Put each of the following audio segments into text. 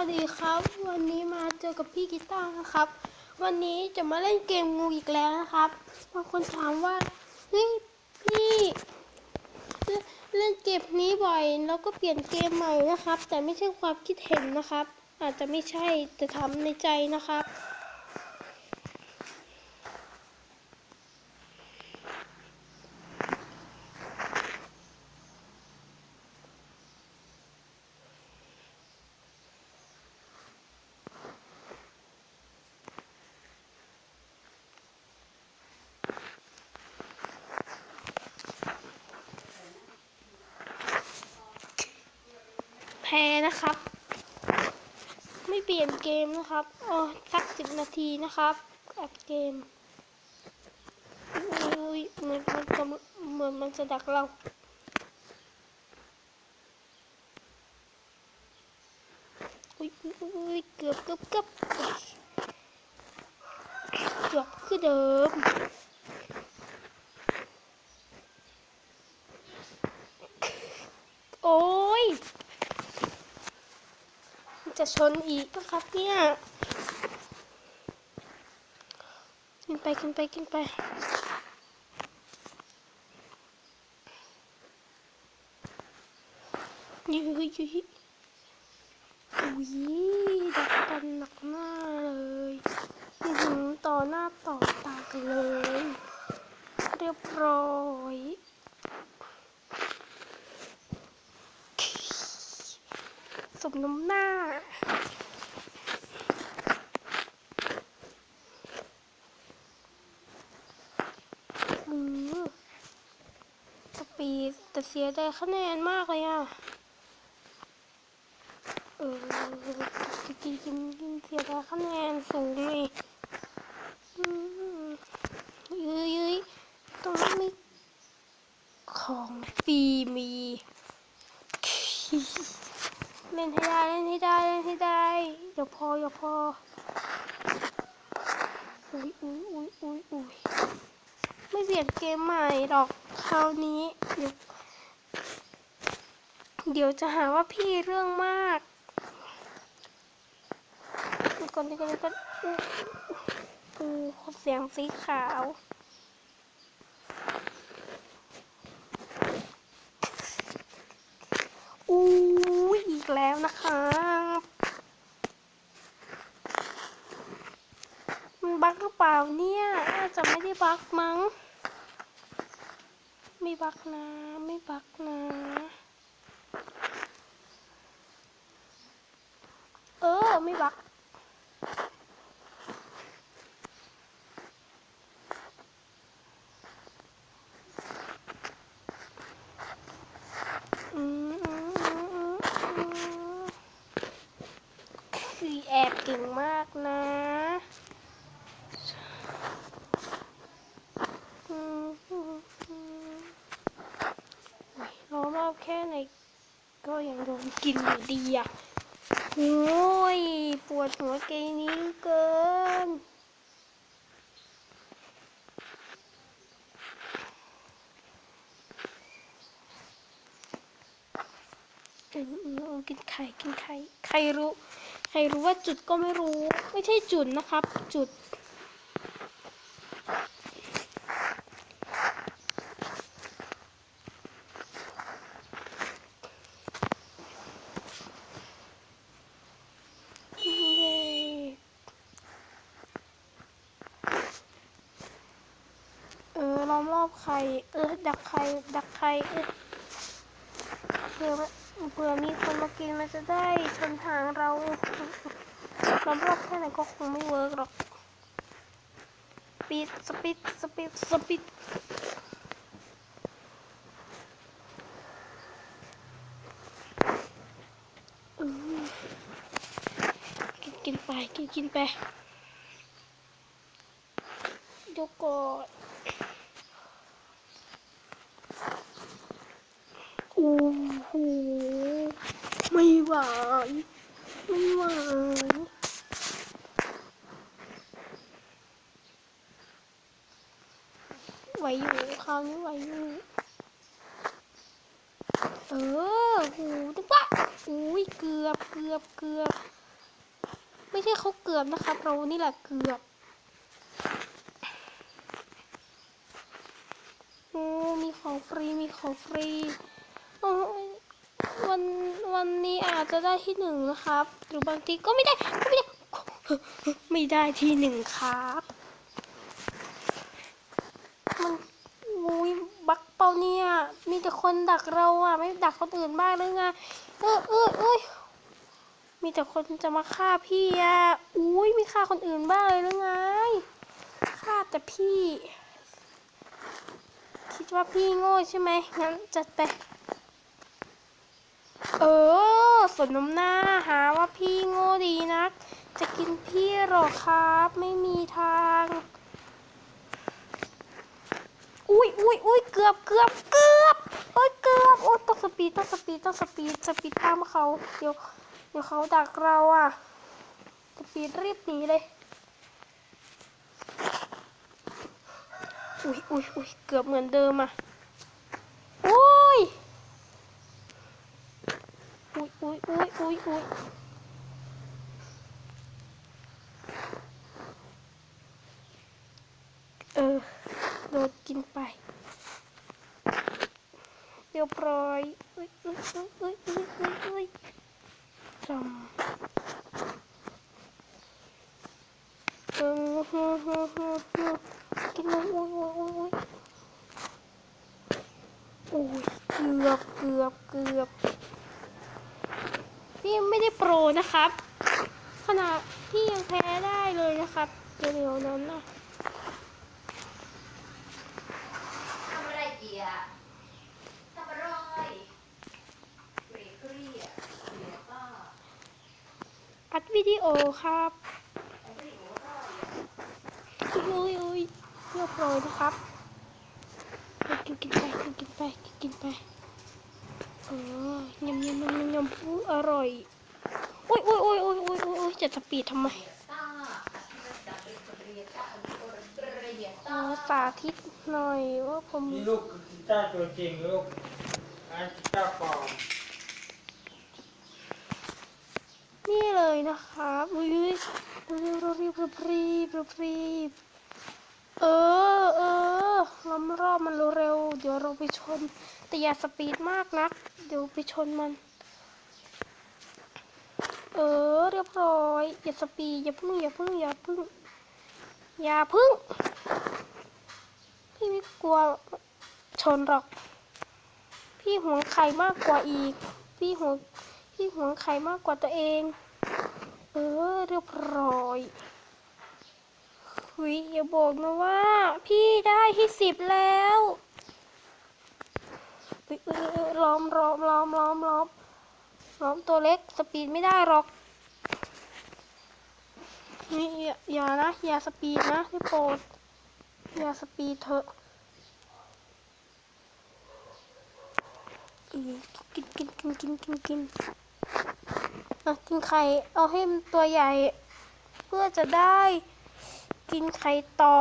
วัสดีครับ วันนี้มาเจอกับพี่กีตาร์นะครับ วันนี้จะมาเล่นเกมงูอีกแล้วนะครับบางคนถามว่าเฮ้ยพี่เล่นเกมนี้บ่อย แล้วก็เปลี่ยนเกมใหม่นะครับ แต่ไม่ใช่ความคิดเห็นนะครับ อาจจะไม่ใช่แต่ทำในใจนะครับ พ้นะครับ ไม่เปลี่ยนเกมนะครับอ๋อสักสิบนาทีนะครับอัดเกมอุ้ยเหมือนมันกำเหมือนมันจะดักเราอุ้ยอุ้ยอุ้ยเกือบเกือบเกือบเกือบคือเดิมโอ้ย จะชนอีกนะครับ เนี่ยกินไปกินไปกินไปยุยยุยอุ้ยดักกันหนักหน้าเลยต่อหน้าต่อตากันเลย เรียบร้อย มน้ำหน้า อืมสปีดแต่เสียดายคะแนนมากเลยอะ เออกินกินกินเสียดายคะแนนสูงเลยอืมยื้ยยื้ยตรงนี้มีของฟรีมี เล่นให้ได้เล่นให้ได้เล่นให้ได้อย่าพออย่าพออุ้ยอุ้ยอุ้ยอุ้ยอุ้ยไม่เปลี่ยนเกมใหม่หรอกคราวนี้เดี๋ยวเดี๋ยวจะหาว่าพี่เรื่องมากดีก่อนดีก่อนดีก่อนอู้อู้เสียงสีขาวอู้ กแล้วนะคะมันบั๊กหรือเปล่าเนี่ยน่าจะไม่ได้บั๊กมั้ง ไม่บั๊กนะ ไม่บั๊กนะ เออ ไม่บั๊กอืมอืมอืมอืมอืมคื อแอบเก่งมากนะอืมอืมอืมอุ๊ยล้อมรอบแค่ไหนก็ยังโดนกินอยู่ดีอะโอ้ย ปวดหัวเกมนี้เหลือเกินกินไข่ กินไข่ ใครรู้ รรู้ว่าจุดก็ไม่รู้ ไม่ใช่จุดนะครับ จุดเย้เออล้อมรอบไข่เออ ดักไข่ดักไข่เออเผื่อ เผื่อมีคนมากินมันจะได้ชนทางเราล้มรอบแค่ไหนก็คงไม่เวิร์กหรอกปีดสปีดสปีดสปีดกินกินไปกินกินไปยก่อนโอ้ โห ไม่ไหว ไม่ไหว ไหวอยู่คราวนี้ไหวอยู่ เออหูตึ๊บปะอุ้ย เกือบ เกือบ เกือบ ไม่ใช่เขาเกือบนะครับ เรานี่แหละเกือบโอ้มีของฟรี มีของฟรี โอ้ วันวันนี้อาจจะได้ที่หนึ่งนะครับ หรือบางทีก็ไม่ได้ก็ไม่ได้ ไม่ได้ที่หนึ่งครับ มันมุยบักเปาเนี่ย มีแต่คนดักเราอะ ไม่ดักคนอื่นบ้างหรือไงเออเออเอยมีแต่คนจะมาฆ่าพี่อะอุ้ยมีฆ่าคนอื่นบ้างเลยหรือไงฆ่าแต่พี่ คิดว่าพี่โง่ใช่ไหมงั้นจัดไป เออสนน้ำหน้าหาว่าพี่โง่ดีนัก จะกินพี่หรอครับ ไม่มีทาง อุ้ยอุ้ยอุ้ยเกือบเกือบเกือบโอ้ยเกือบโอ้ยต้องสปีดต้องสปีดต้องสปีดสปีดตามเขาเดี๋ยวเดี๋ยวเขาดักเราอะสปีดรีบหนีเลยอุ้ยอุ้ยอุ้ยเกือบเหมือนเดิมอะโอ้ยอุ้ ยอุ้ยอุ้ยอุ้ยเออ โดนกินไป เรียบร้อยอุ้ยอุ้ยอุ้ยอุ้ยอุ้ยอุ้ยอุ้ยจำเออฮึฮึฮึฮึกินนมอุ้ยอุ้ยอุ้ยอุ้ยอุ้ยเกือบเกือบเกือบ พี่ไม่ได้โปรนะครับ ขนาดพี่ยังแพ้ได้เลยนะครับเร็วๆนั้นนะทำอะไรเกียร์ทำอะไรเกรกรีอะเดี๋ยวก็อัดวิดีโอครับไอ้ไม่รู้ว่าอุ้ยอุ้ยเรียบร้อยนะครับกินกินไปกินกินไปกินกินไป เออยำยำยำยำผู้อร่อยโอ้ยโอ้ยโอ้ยโอ้ยโอ้ยอุ้ยอุ้ยจะสปีดทำไมสาธิตหน่อยว่าผมนี่ลูกกีตาร์ตัวจริงลูกอันกีตาร์ปลอมนี่เลยนะครับอุ้ยรีบรีบรีบรีบรีบรีบรีบเออเออล้อมรอบมันเร็วเดี๋ยวเราไปชน แต่อย่าสปีดมากนัก เดี๋ยวไปชนมัน เออ เรียบร้อย อย่าสปีดอย่าพึ่ง อย่าพึ่ง อย่าพึ่ง อย่าพึ่ง พี่ไม่กลัวชนหรอก พี่หวงไข่มากกว่าอีก พี่หวง พี่หวงไข่มากกว่าตัวเอง เออ เรียบร้อยหุยอย่าบอกนะว่า พี่ได้ที่สิบแล้วเฮ้ยเออเออ ล้อมล้อมล้อมล้อมล้อมล้อมตัวเล็กสปีดไม่ได้หรอกนี่อย่านะอย่าสปีดนะที่โปรดอย่าสปีดเถอะกินกินกินกินกินกินอะกินไข่เอาให้มันตัวใหญ่ เพื่อจะได้กินไข่ต่อ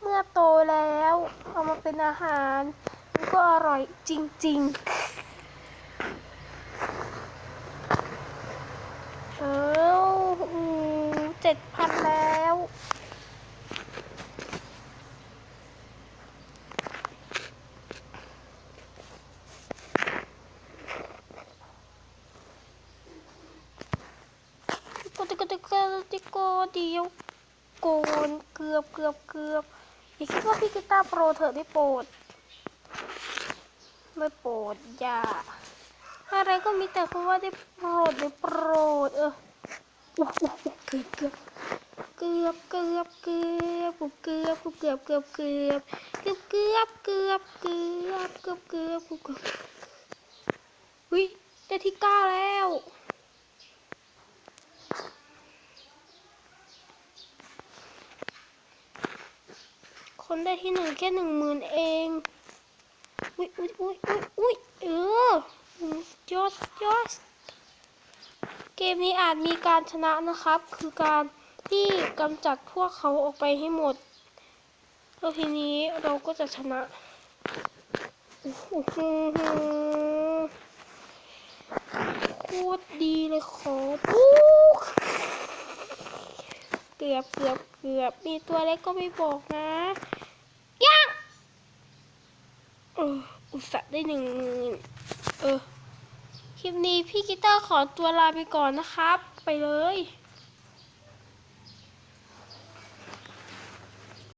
เมื่อโตแล้ว เอามาเป็นอาหาร ก็อร่อยจริง ๆ เออเจ็ดพันแล้วโกติโกติโกติโกเดียวโกนเกือบเกือบเกือบอย่าคิดว่าพี่กีตาร์โปรเถอะได้โปรด ไม่โปรดอย่าอะไรก็มีแต่คำว่าได้โปรดได้โปรดเอออุ๊ยอุ๊ยอุ๊ยเกือบเกือบเกือบเกือบเกือบเกือบเกือบเกือบเกือบเกือบเกือบเกือบเกือบเกือบเกือบเกือบเกือบเฮ้ยได้ที่เก้าแล้วคนได้ที่หนึ่งแค่หนึ่งหมื่นเอง อุ้ยอุ้ยอุ้ยอุ้ยอุ้ยเออยอดยอดเกมนี้อาจมีการชนะนะครับ คือการที่กำจัดพวกเขาออกไปให้หมดแล้วทีนี้เราก็จะชนะโอ้โหโคตรดีเลยขอปุ๊กกือบเกือบเกือบมีตัวเล็กก็ไม่บอกนะย่างเอ อุตส่าห์ได้หนึ่งเออ คลิปนี้พี่กีตาร์ขอตัวลาไปก่อนนะครับ ไปเลย